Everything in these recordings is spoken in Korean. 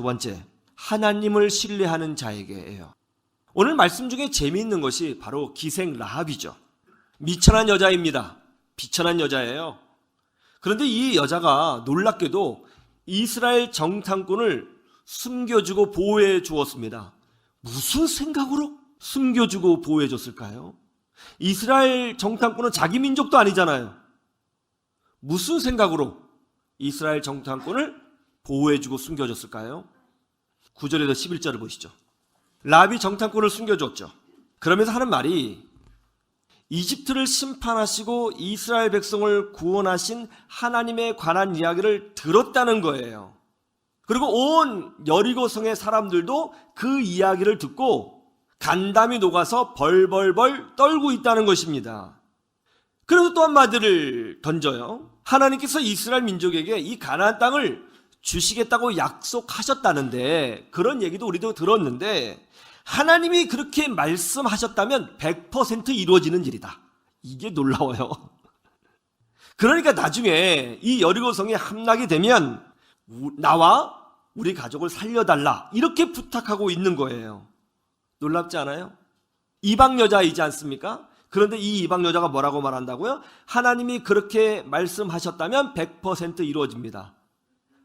두 번째, 하나님을 신뢰하는 자에게예요. 오늘 말씀 중에 재미있는 것이 바로 기생 라합이죠. 미천한 여자입니다. 비천한 여자예요. 그런데 이 여자가 놀랍게도 이스라엘 정탐꾼을 숨겨주고 보호해 주었습니다. 무슨 생각으로 숨겨주고 보호해 줬을까요? 이스라엘 정탐꾼은 자기 민족도 아니잖아요. 무슨 생각으로 이스라엘 정탐꾼을 보호해주고 숨겨줬을까요? 9절에서 11절을 보시죠. 라비 정탐꾼을 숨겨줬죠. 그러면서 하는 말이 이집트를 심판하시고 이스라엘 백성을 구원하신 하나님에 관한 이야기를 들었다는 거예요. 그리고 온 여리고성의 사람들도 그 이야기를 듣고 간담이 녹아서 벌벌벌 떨고 있다는 것입니다. 그래서 또 한마디를 던져요. 하나님께서 이스라엘 민족에게 이 가나안 땅을 주시겠다고 약속하셨다는데 그런 얘기도 우리도 들었는데 하나님이 그렇게 말씀하셨다면 100% 이루어지는 일이다. 이게 놀라워요. 그러니까 나중에 이 여리고성에 함락이 되면 우- 나와 우리 가족을 살려달라 이렇게 부탁하고 있는 거예요. 놀랍지 않아요? 이방 여자이지 않습니까? 그런데 이 이방 여자가 뭐라고 말한다고요? 하나님이 그렇게 말씀하셨다면 100% 이루어집니다.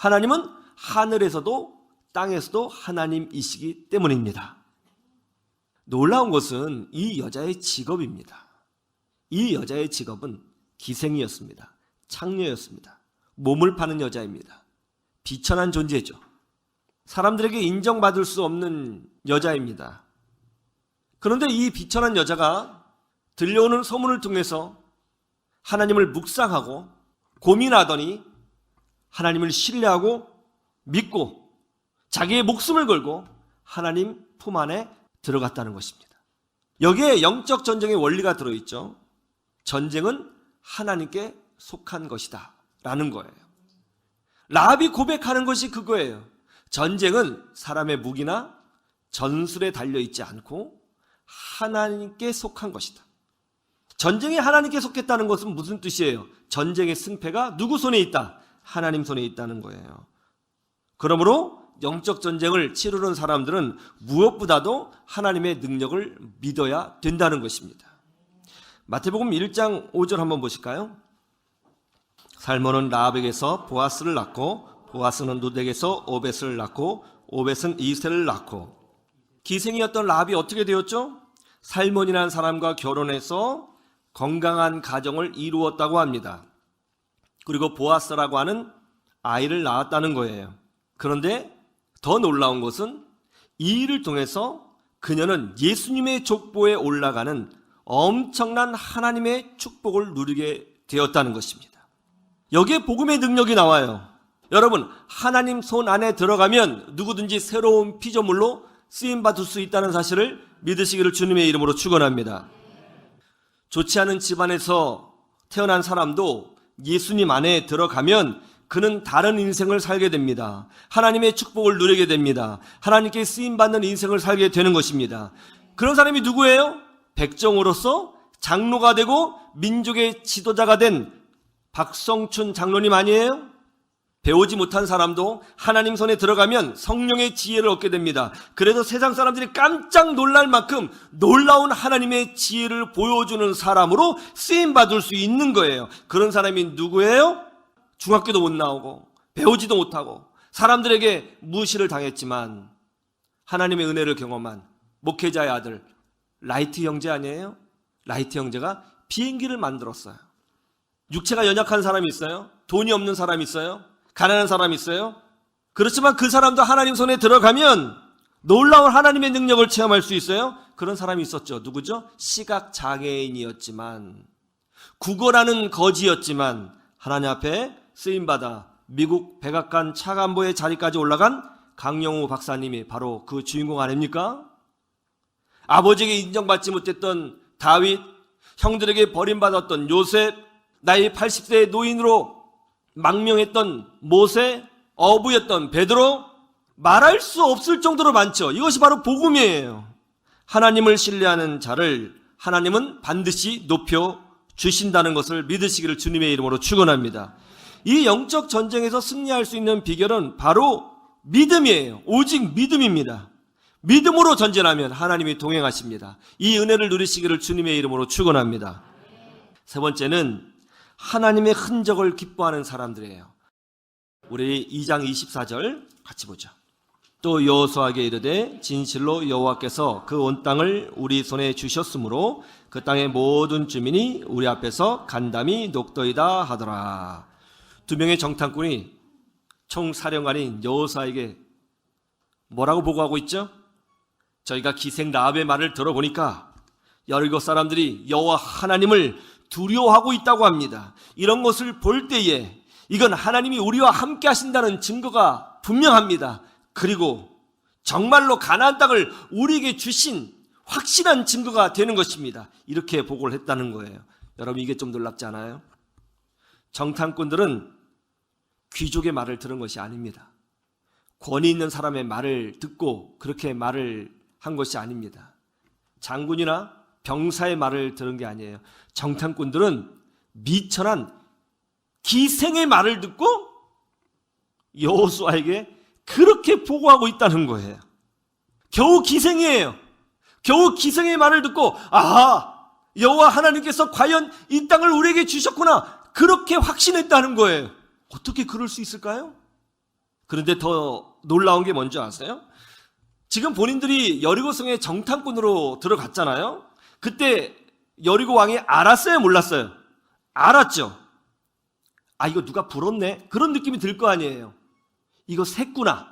하나님은 하늘에서도 땅에서도 하나님이시기 때문입니다. 놀라운 것은 이 여자의 직업입니다. 이 여자의 직업은 기생이었습니다. 창녀였습니다. 몸을 파는 여자입니다. 비천한 존재죠. 사람들에게 인정받을 수 없는 여자입니다. 그런데 이 비천한 여자가 들려오는 소문을 통해서 하나님을 묵상하고 고민하더니 하나님을 신뢰하고 믿고 자기의 목숨을 걸고 하나님 품 안에 들어갔다는 것입니다. 여기에 영적 전쟁의 원리가 들어있죠. 전쟁은 하나님께 속한 것이다. 라는 거예요. 라합이 고백하는 것이 그거예요. 전쟁은 사람의 무기나 전술에 달려있지 않고 하나님께 속한 것이다. 전쟁이 하나님께 속했다는 것은 무슨 뜻이에요? 전쟁의 승패가 누구 손에 있다? 하나님 손에 있다는 거예요. 그러므로 영적 전쟁을 치르는 사람들은 무엇보다도 하나님의 능력을 믿어야 된다는 것입니다. 마태복음 1장 5절 한번 보실까요? 살몬은 라합에게서 보아스를 낳고 보아스는 누덱에서 오벳을 낳고 오벳은 이세를 낳고 기생이었던 라합이 어떻게 되었죠? 살몬이라는 사람과 결혼해서 건강한 가정을 이루었다고 합니다. 그리고 보아스라고 하는 아이를 낳았다는 거예요. 그런데 더 놀라운 것은 이 일을 통해서 그녀는 예수님의 족보에 올라가는 엄청난 하나님의 축복을 누리게 되었다는 것입니다. 여기에 복음의 능력이 나와요. 여러분, 하나님 손 안에 들어가면 누구든지 새로운 피조물로 쓰임 받을 수 있다는 사실을 믿으시기를 주님의 이름으로 축원합니다. 좋지 않은 집안에서 태어난 사람도 예수님 안에 들어가면 그는 다른 인생을 살게 됩니다. 하나님의 축복을 누리게 됩니다. 하나님께 쓰임 받는 인생을 살게 되는 것입니다. 그런 사람이 누구예요? 백정으로서 장로가 되고 민족의 지도자가 된 박성춘 장로님 아니에요? 배우지 못한 사람도 하나님 손에 들어가면 성령의 지혜를 얻게 됩니다. 그래서 세상 사람들이 깜짝 놀랄 만큼 놀라운 하나님의 지혜를 보여주는 사람으로 쓰임 받을 수 있는 거예요. 그런 사람이 누구예요? 중학교도 못 나오고 배우지도 못하고 사람들에게 무시를 당했지만 하나님의 은혜를 경험한 목회자의 아들 라이트 형제 아니에요? 라이트 형제가 비행기를 만들었어요. 육체가 연약한 사람이 있어요? 돈이 없는 사람이 있어요? 가난한 사람이 있어요? 그렇지만 그 사람도 하나님 손에 들어가면 놀라운 하나님의 능력을 체험할 수 있어요? 그런 사람이 있었죠. 누구죠? 시각 장애인이었지만 국어라는 거지였지만 하나님 앞에 쓰임 받아 미국 백악관 차관보의 자리까지 올라간 강영우 박사님이 바로 그 주인공 아닙니까? 아버지에게 인정받지 못했던 다윗, 형들에게 버림받았던 요셉, 나이 80세의 노인으로 망명했던 모세, 어부였던 베드로, 말할 수 없을 정도로 많죠. 이것이 바로 복음이에요. 하나님을 신뢰하는 자를 하나님은 반드시 높여 주신다는 것을 믿으시기를 주님의 이름으로 축원합니다. 이 영적 전쟁에서 승리할 수 있는 비결은 바로 믿음이에요. 오직 믿음입니다. 믿음으로 전진하면 하나님이 동행하십니다. 이 은혜를 누리시기를 주님의 이름으로 축원합니다. 세 번째는 하나님의 흔적을 기뻐하는 사람들이에요. 우리 2장 24절 같이 보죠. 또 여호수아에게 이르되 진실로 여호와께서 그 온 땅을 우리 손에 주셨으므로 그 땅의 모든 주민이 우리 앞에서 간담이 녹더이다 하더라. 두 명의 정탐꾼이 총사령관인 여호수아에게 뭐라고 보고하고 있죠? 저희가 기생 라합의 말을 들어보니까 여리고 사람들이 여호와 하나님을 두려워하고 있다고 합니다. 이런 것을 볼 때에 이건 하나님이 우리와 함께 하신다는 증거가 분명합니다. 그리고 정말로 가나안 땅을 우리에게 주신 확실한 증거가 되는 것입니다. 이렇게 보고를 했다는 거예요. 여러분 이게 좀 놀랍지 않아요? 정탐꾼들은 귀족의 말을 들은 것이 아닙니다. 권위 있는 사람의 말을 듣고 그렇게 말을 한 것이 아닙니다. 장군이나 병사의 말을 들은 게 아니에요. 정탐꾼들은 미천한 기생의 말을 듣고 여호수아에게 그렇게 보고하고 있다는 거예요. 겨우 기생이에요. 겨우 기생의 말을 듣고 아 여호와 하나님께서 과연 이 땅을 우리에게 주셨구나 그렇게 확신했다는 거예요. 어떻게 그럴 수 있을까요? 그런데 더 놀라운 게 뭔지 아세요? 지금 본인들이 여리고성의 정탐꾼으로 들어갔잖아요. 그때 여리고 왕이 알았어요, 몰랐어요? 알았죠. 아 이거 누가 불었네 그런 느낌이 들 거 아니에요. 이거 샜구나.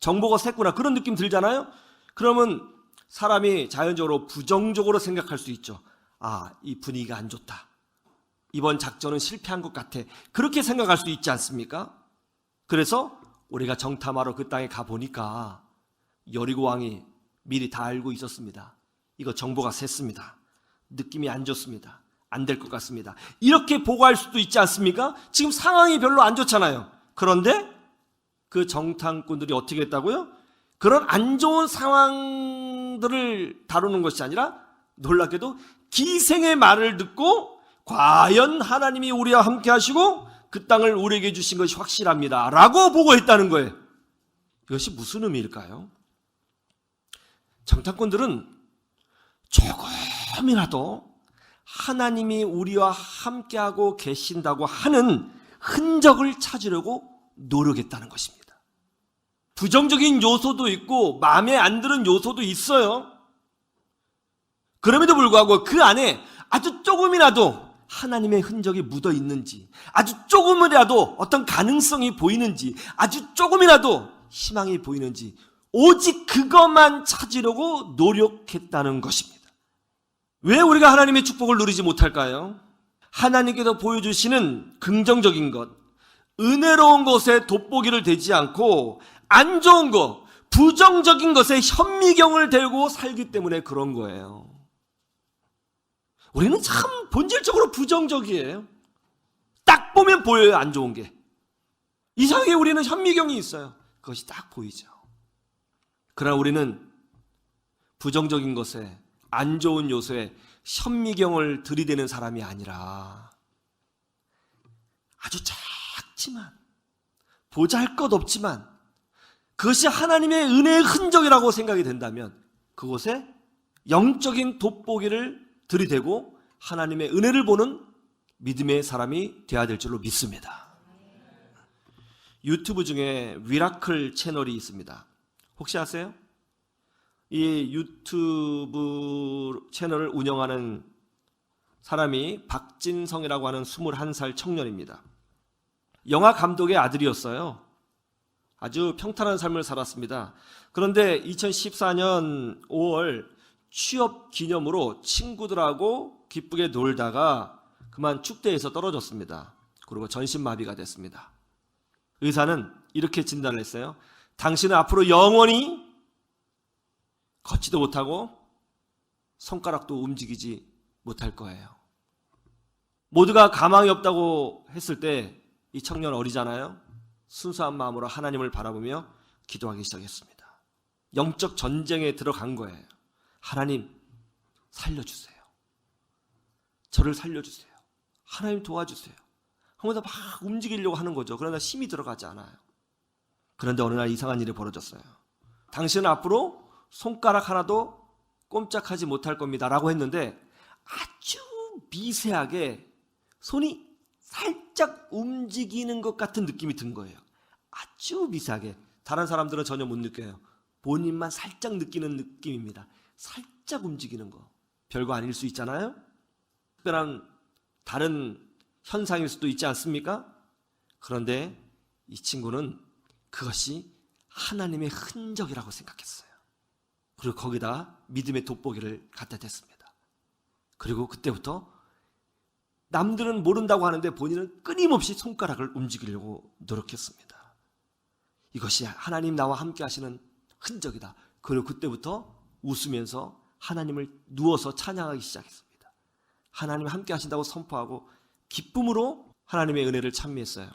정보가 샜구나. 그런 느낌 들잖아요? 그러면 사람이 자연적으로 부정적으로 생각할 수 있죠. 아, 이 분위기가 안 좋다. 이번 작전은 실패한 것 같아. 그렇게 생각할 수 있지 않습니까? 그래서 우리가 정탐하러 그 땅에 가보니까 여리고 왕이 미리 다 알고 있었습니다. 이거 정보가 샜습니다. 느낌이 안 좋습니다. 안 될 것 같습니다. 이렇게 보고할 수도 있지 않습니까? 지금 상황이 별로 안 좋잖아요. 그런데 그 정탐꾼들이 어떻게 했다고요? 그런 안 좋은 상황들을 다루는 것이 아니라 놀랍게도 기생의 말을 듣고 과연 하나님이 우리와 함께 하시고 그 땅을 우리에게 주신 것이 확실합니다. 라고 보고했다는 거예요. 이것이 무슨 의미일까요? 정탐꾼들은 조금이라도 하나님이 우리와 함께하고 계신다고 하는 흔적을 찾으려고 노력했다는 것입니다. 부정적인 요소도 있고 마음에 안 드는 요소도 있어요. 그럼에도 불구하고 그 안에 아주 조금이라도 하나님의 흔적이 묻어 있는지, 아주 조금이라도 어떤 가능성이 보이는지, 아주 조금이라도 희망이 보이는지, 오직 그것만 찾으려고 노력했다는 것입니다. 왜 우리가 하나님의 축복을 누리지 못할까요? 하나님께서 보여주시는 긍정적인 것, 은혜로운 것에 돋보기를 대지 않고 안 좋은 것, 부정적인 것에 현미경을 대고 살기 때문에 그런 거예요. 우리는 참 본질적으로 부정적이에요. 딱 보면 보여요, 안 좋은 게. 이상하게 우리는 현미경이 있어요. 그것이 딱 보이죠. 그러나 우리는 부정적인 것에, 안 좋은 요소에 현미경을 들이대는 사람이 아니라 아주 작지만, 보잘 것 없지만, 그것이 하나님의 은혜의 흔적이라고 생각이 된다면 그곳에 영적인 돋보기를 들이대고 하나님의 은혜를 보는 믿음의 사람이 되어야 될 줄로 믿습니다. 유튜브 중에 위라클 채널이 있습니다. 혹시 아세요? 이 유튜브 채널을 운영하는 사람이 박진성이라고 하는 21살 청년입니다. 영화 감독의 아들이었어요. 아주 평탄한 삶을 살았습니다. 그런데 2014년 5월 취업 기념으로 친구들하고 기쁘게 놀다가 그만 축대에서 떨어졌습니다. 그리고 전신마비가 됐습니다. 의사는 이렇게 진단을 했어요. 당신은 앞으로 영원히 걷지도 못하고 손가락도 움직이지 못할 거예요. 모두가 가망이 없다고 했을 때 이 청년 어리잖아요. 순수한 마음으로 하나님을 바라보며 기도하기 시작했습니다. 영적 전쟁에 들어간 거예요. 하나님, 살려주세요. 저를 살려주세요. 하나님 도와주세요. 하면서 막 움직이려고 하는 거죠. 그러나 힘이 들어가지 않아요. 그런데 어느 날 이상한 일이 벌어졌어요. 당신은 앞으로 손가락 하나도 꼼짝하지 못할 겁니다. 라고 했는데 아주 미세하게 손이 살짝 움직이는 것 같은 느낌이 든 거예요. 아주 미세하게. 다른 사람들은 전혀 못 느껴요. 본인만 살짝 느끼는 느낌입니다. 살짝 움직이는 거. 별거 아닐 수 있잖아요? 특별한 다른 현상일 수도 있지 않습니까? 그런데 이 친구는 그것이 하나님의 흔적이라고 생각했어요. 그리고 거기다 믿음의 돋보기를 갖다 댔습니다. 그리고 그때부터 남들은 모른다고 하는데 본인은 끊임없이 손가락을 움직이려고 노력했습니다. 이것이 하나님 나와 함께 하시는 흔적이다. 그리고 그때부터 웃으면서 하나님을 누워서 찬양하기 시작했습니다. 하나님 함께 하신다고 선포하고 기쁨으로 하나님의 은혜를 찬미했어요.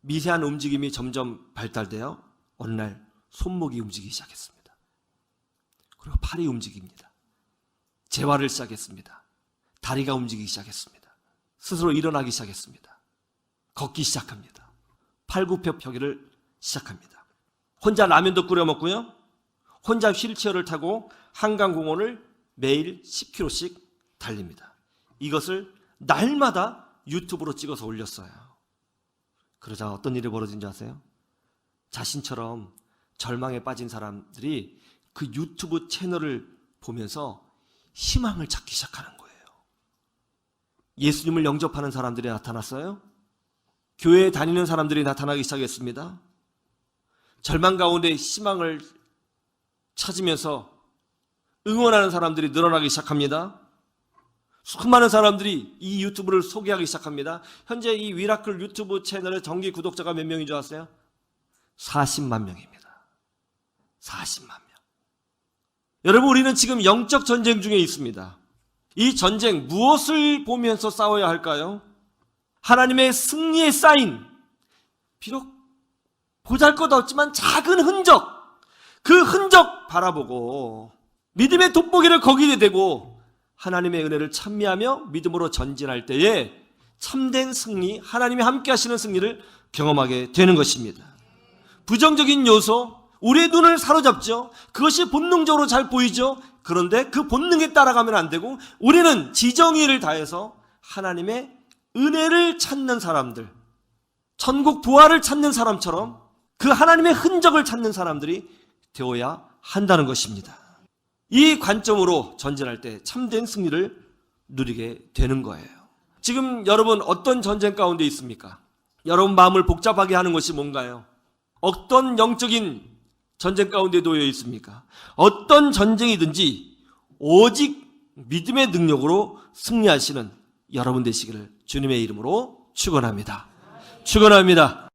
미세한 움직임이 점점 발달되어 어느 날 손목이 움직이기 시작했습니다. 그리고 팔이 움직입니다. 재활을 시작했습니다. 다리가 움직이기 시작했습니다. 스스로 일어나기 시작했습니다. 걷기 시작합니다. 팔굽혀 펴기를 시작합니다. 혼자 라면도 끓여 먹고요. 혼자 휠체어를 타고 한강공원을 매일 10km씩 달립니다. 이것을 날마다 유튜브로 찍어서 올렸어요. 그러자 어떤 일이 벌어진 줄 아세요? 자신처럼 절망에 빠진 사람들이 그 유튜브 채널을 보면서 희망을 찾기 시작하는 거예요. 예수님을 영접하는 사람들이 나타났어요. 교회에 다니는 사람들이 나타나기 시작했습니다. 절망 가운데 희망을 찾으면서 응원하는 사람들이 늘어나기 시작합니다. 수많은 사람들이 이 유튜브를 소개하기 시작합니다. 현재 이 위라클 유튜브 채널의 정기 구독자가 몇 명인 줄 아세요? 40만 명입니다. 40만 명. 여러분, 우리는 지금 영적 전쟁 중에 있습니다. 이 전쟁 무엇을 보면서 싸워야 할까요? 하나님의 승리의 사인. 비록 보잘 것 없지만 작은 흔적. 그 흔적 바라보고 믿음의 돋보기를 거기에 대고 하나님의 은혜를 찬미하며 믿음으로 전진할 때에 참된 승리, 하나님이 함께 하시는 승리를 경험하게 되는 것입니다. 부정적인 요소, 우리의 눈을 사로잡죠. 그것이 본능적으로 잘 보이죠. 그런데 그 본능에 따라가면 안 되고 우리는 지정의를 다해서 하나님의 은혜를 찾는 사람들, 천국 부활을 찾는 사람처럼 그 하나님의 흔적을 찾는 사람들이 되어야 한다는 것입니다. 이 관점으로 전진할 때 참된 승리를 누리게 되는 거예요. 지금 여러분 어떤 전쟁 가운데 있습니까? 여러분 마음을 복잡하게 하는 것이 뭔가요? 어떤 영적인 전쟁 가운데 놓여 있습니까? 어떤 전쟁이든지 오직 믿음의 능력으로 승리하시는 여러분 되시기를 주님의 이름으로 축원합니다. 축원합니다.